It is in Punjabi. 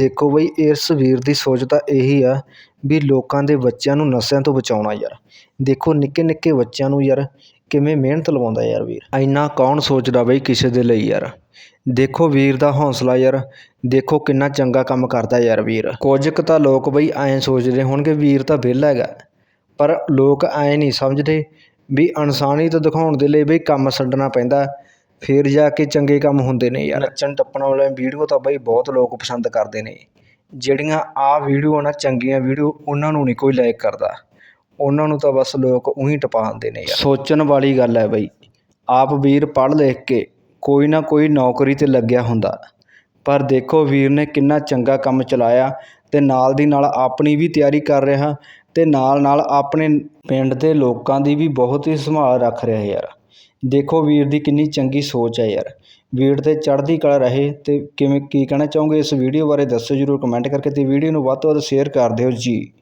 ਦੇਖੋ ਬਈ ਇਸ ਵੀਰ ਦੀ ਸੋਚ ਤਾਂ ਇਹੀ ਆ ਵੀ ਲੋਕਾਂ ਦੇ ਬੱਚਿਆਂ ਨੂੰ ਨਸ਼ਿਆਂ ਤੋਂ ਬਚਾਉਣਾ ਯਾਰ। ਦੇਖੋ ਨਿੱਕੇ ਨਿੱਕੇ ਬੱਚਿਆਂ ਨੂੰ ਯਾਰ ਕਿਵੇਂ ਮਿਹਨਤ ਲਵਾਉਂਦਾ ਯਾਰ ਵੀਰ। ਇੰਨਾ ਕੌਣ ਸੋਚਦਾ ਬਈ ਕਿਸੇ ਦੇ ਲਈ ਯਾਰ। ਦੇਖੋ ਵੀਰ ਦਾ ਹੌਸਲਾ ਯਾਰ। ਦੇਖੋ ਕਿੰਨਾ ਚੰਗਾ ਕੰਮ ਕਰਦਾ ਯਾਰ ਵੀਰ। ਕੁਝ ਕੁ ਤਾਂ ਲੋਕ ਬਈ ਐਂ ਸੋਚਦੇ ਹੋਣਗੇ ਵੀਰ ਤਾਂ ਵਿਹਲਾ ਹੈਗਾ। ਪਰ ਲੋਕ ਐਂ ਨਹੀਂ ਸਮਝਦੇ ਵੀ ਇਨਸਾਨੀਅਤ ਦਿਖਾਉਣ ਦੇ ਲਈ ਬਈ ਕੰਮ ਛੱਡਣਾ ਪੈਂਦਾ। ਫਿਰ ਜਾ ਕੇ ਚੰਗੇ ਕੰਮ ਹੁੰਦੇ ਨੇ ਯਾਰ। ਨੱਚਣ ਟੱਪਣ ਵਾਲੇ ਵੀਡੀਓ ਤਾਂ ਬਈ ਬਹੁਤ ਲੋਕ ਪਸੰਦ ਕਰਦੇ ਨੇ। ਜਿਹੜੀਆਂ ਆ ਵੀਡੀਓ ਨਾ ਚੰਗੀਆਂ ਵੀਡੀਓ ਉਹਨਾਂ ਨੂੰ ਨਹੀਂ ਕੋਈ ਲਾਈਕ ਕਰਦਾ। ਉਹਨਾਂ ਨੂੰ ਤਾਂ ਬਸ ਲੋਕ ਉਹੀ ਟਪਾਉਂਦੇ ਨੇ ਯਾਰ। ਸੋਚਣ ਵਾਲੀ ਗੱਲ ਹੈ ਬਈ। ਆਪ ਵੀਰ ਪੜ੍ਹ ਲਿਖ ਕੇ ਕੋਈ ਨਾ ਕੋਈ ਨੌਕਰੀ ਤੇ ਲੱਗਿਆ ਹੁੰਦਾ। ਪਰ ਦੇਖੋ ਵੀਰ ਨੇ ਕਿੰਨਾ ਚੰਗਾ ਕੰਮ ਚਲਾਇਆ ਤੇ ਨਾਲ ਦੀ ਨਾਲ ਆਪਣੀ ਵੀ ਤਿਆਰੀ ਕਰ ਰਿਹਾ ਤੇ ਨਾਲ ਨਾਲ ਆਪਣੇ ਪਿੰਡ ਦੇ ਲੋਕਾਂ ਦੀ ਵੀ ਬਹੁਤ ਹੀ ਸੰਭਾਲ ਰੱਖ ਰਿਹਾ ਯਾਰ। ਦੇਖੋ ਵੀਰ ਦੀ ਕਿੰਨੀ ਚੰਗੀ ਸੋਚ ਹੈ ਯਾਰ। ਵੀਰ ਤੇ ਚੜ੍ਹਦੀ ਕਲਾ ਰਹੇ ਤੇ ਕਿਵੇਂ, ਕੀ ਕਹਿਣਾ ਚਾਹੋਗੇ ਇਸ ਵੀਡੀਓ ਬਾਰੇ ਦੱਸੋ ਜਰੂਰ ਕਮੈਂਟ ਕਰਕੇ ਤੇ ਵੀਡੀਓ ਨੂੰ ਵੱਧ ਤੋਂ ਵੱਧ ਸ਼ੇਅਰ ਕਰ ਦਿਓ ਜੀ।